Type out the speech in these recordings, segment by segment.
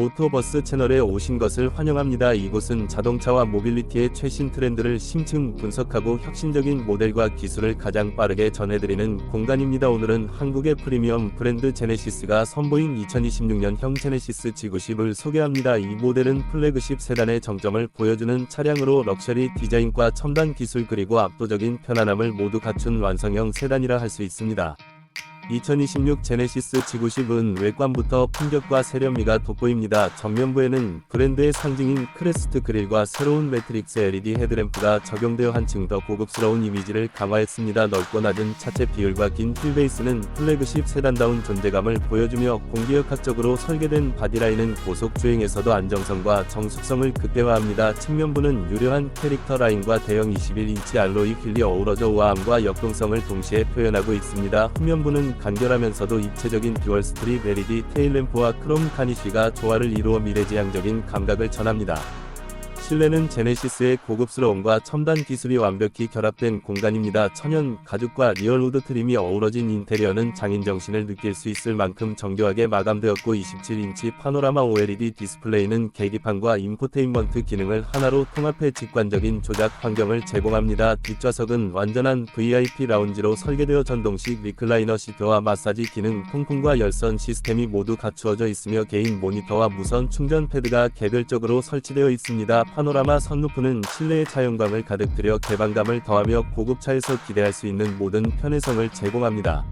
오토버스 채널에 오신 것을 환영합니다. 이곳은 자동차와 모빌리티의 최신 트렌드를 심층 분석하고 혁신적인 모델과 기술을 가장 빠르게 전해드리는 공간입니다. 오늘은 한국의 프리미엄 브랜드 제네시스가 선보인 2026년형 제네시스 G90을 소개합니다. 이 모델은 플래그십 세단의 정점을 보여주는 차량으로 럭셔리 디자인과 첨단 기술 그리고 압도적인 편안함을 모두 갖춘 완성형 세단이라 할 수 있습니다. 2026 제네시스 G90은 외관부터 풍격과 세련미가 돋보입니다. 정면부에는 브랜드의 상징인 크레스트 그릴과 새로운 매트릭스 LED 헤드램프가 적용되어 한층 더 고급스러운 이미지를 강화했습니다. 넓고 낮은 차체 비율과 긴 휠베이스는 플래그십 세단다운 존재감을 보여주며 공기역학적으로 설계된 바디라인은 고속 주행에서도 안정성과 정숙성을 극대화합니다. 측면부는 유려한 캐릭터 라인과 대형 21인치 알로이 휠이 어우러져 우아함과 역동성을 동시에 표현하고 있습니다. 후면부는 간결하면서도 입체적인 듀얼 스트립 LED 테일램프와 크롬 카니쉬가 조화를 이루어 미래지향적인 감각을 전합니다. 실내는 제네시스의 고급스러움과 첨단 기술이 완벽히 결합된 공간입니다. 천연 가죽과 리얼우드 트림이 어우러진 인테리어는 장인 정신을 느낄 수 있을 만큼 정교하게 마감되었고 27인치 파노라마 OLED 디스플레이는 계기판과 인포테인먼트 기능을 하나로 통합해 직관적인 조작 환경을 제공합니다. 뒷좌석은 완전한 VIP 라운지로 설계되어 전동식 리클라이너 시트와 마사지 기능, 통풍과 열선 시스템이 모두 갖추어져 있으며 개인 모니터와 무선 충전 패드가 개별적으로 설치되어 있습니다. 파노라마 선루프는 실내의 차용감을 가득 들여 개방감을 더하며 고급차에서 기대할 수 있는 모든 편의성을 제공합니다.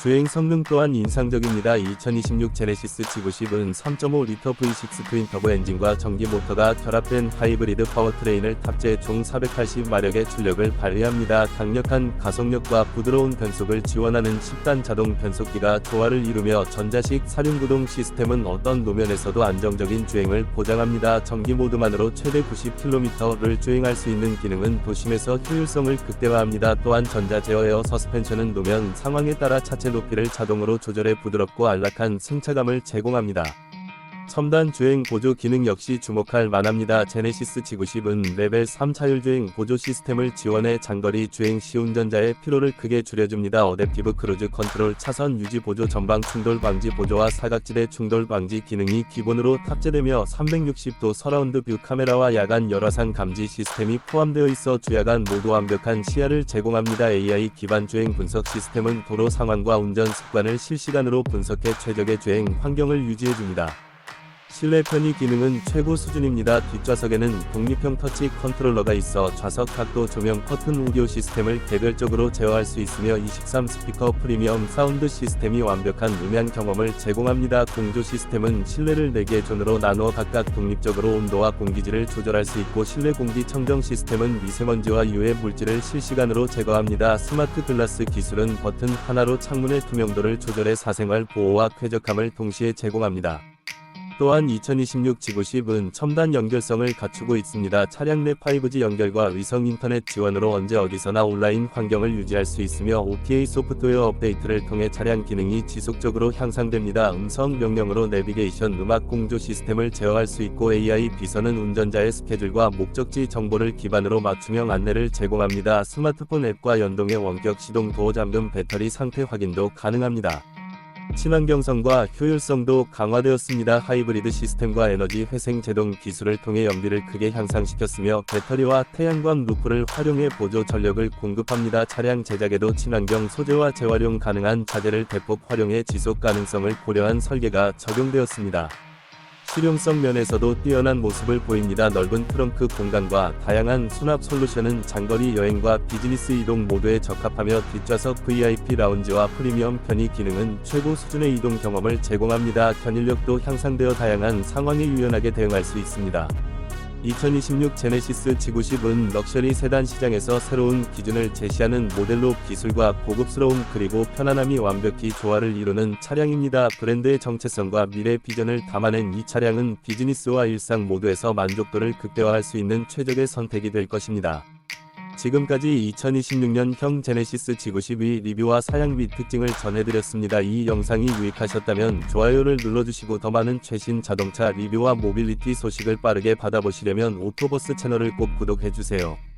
주행 성능 또한 인상적입니다. 2026 제네시스 G90은 3.5리터 V6 트윈 터보 엔진과 전기 모터가 결합된 하이브리드 파워트레인을 탑재해 총 480마력의 출력을 발휘합니다. 강력한 가속력과 부드러운 변속을 지원하는 10단 자동 변속기가 조화를 이루며 전자식 사륜구동 시스템은 어떤 노면에서도 안정적인 주행을 보장합니다. 전기 모드만으로 최대 90km를 주행할 수 있는 기능은 도심에서 효율성을 극대화합니다. 또한 전자 제어 에어 서스펜션은 노면 상황에 따라 차체 높이를 자동으로 조절해 부드럽고 안락한 승차감을 제공합니다. 첨단 주행 보조 기능 역시 주목할 만합니다. 제네시스 G90은 레벨 3 차율주행 보조 시스템을 지원해 장거리 주행 시 운전자의 피로를 크게 줄여줍니다. 어댑티브 크루즈 컨트롤 차선 유지 보조 전방 충돌 방지 보조와 사각지대 충돌 방지 기능이 기본으로 탑재되며 360도 서라운드 뷰 카메라와 야간 열화상 감지 시스템이 포함되어 있어 주야간 모두 완벽한 시야를 제공합니다. AI 기반 주행 분석 시스템은 도로 상황과 운전 습관을 실시간으로 분석해 최적의 주행 환경을 유지해줍니다. 실내 편의 기능은 최고 수준입니다. 뒷좌석에는 독립형 터치 컨트롤러가 있어 좌석 각도 조명 커튼 오디오 시스템을 개별적으로 제어할 수 있으며 23 스피커 프리미엄 사운드 시스템이 완벽한 음향 경험을 제공합니다. 공조 시스템은 실내를 4개 존으로 나누어 각각 독립적으로 온도와 공기질을 조절할 수 있고 실내 공기 청정 시스템은 미세먼지와 유해 물질을 실시간으로 제거합니다. 스마트 글라스 기술은 버튼 하나로 창문의 투명도를 조절해 사생활 보호와 쾌적함을 동시에 제공합니다. 또한 2026 G90은 첨단 연결성을 갖추고 있습니다. 차량 내 5G 연결과 위성 인터넷 지원으로 언제 어디서나 온라인 환경을 유지할 수 있으며 OTA 소프트웨어 업데이트를 통해 차량 기능이 지속적으로 향상됩니다. 음성 명령으로 내비게이션 음악 공조 시스템을 제어할 수 있고 AI 비서는 운전자의 스케줄과 목적지 정보를 기반으로 맞춤형 안내를 제공합니다. 스마트폰 앱과 연동해 원격 시동 도어 잠금 배터리 상태 확인도 가능합니다. 친환경성과 효율성도 강화되었습니다. 하이브리드 시스템과 에너지 회생 제동 기술을 통해 연비를 크게 향상시켰으며 배터리와 태양광 루프를 활용해 보조 전력을 공급합니다. 차량 제작에도 친환경 소재와 재활용 가능한 자재를 대폭 활용해 지속 가능성을 고려한 설계가 적용되었습니다. 실용성 면에서도 뛰어난 모습을 보입니다. 넓은 트렁크 공간과 다양한 수납 솔루션은 장거리 여행과 비즈니스 이동 모두에 적합하며 뒷좌석 VIP 라운지와 프리미엄 편의 기능은 최고 수준의 이동 경험을 제공합니다. 견인력도 향상되어 다양한 상황에 유연하게 대응할 수 있습니다. 2026 제네시스 G90은 럭셔리 세단 시장에서 새로운 기준을 제시하는 모델로 기술과 고급스러움 그리고 편안함이 완벽히 조화를 이루는 차량입니다. 브랜드의 정체성과 미래 비전을 담아낸 이 차량은 비즈니스와 일상 모두에서 만족도를 극대화할 수 있는 최적의 선택이 될 것입니다. 지금까지 2026년형 제네시스 G92 리뷰와 사양 및 특징을 전해드렸습니다. 이 영상이 유익하셨다면 좋아요를 눌러주시고 더 많은 최신 자동차 리뷰와 모빌리티 소식을 빠르게 받아보시려면 오토버스 채널을 꼭 구독해주세요.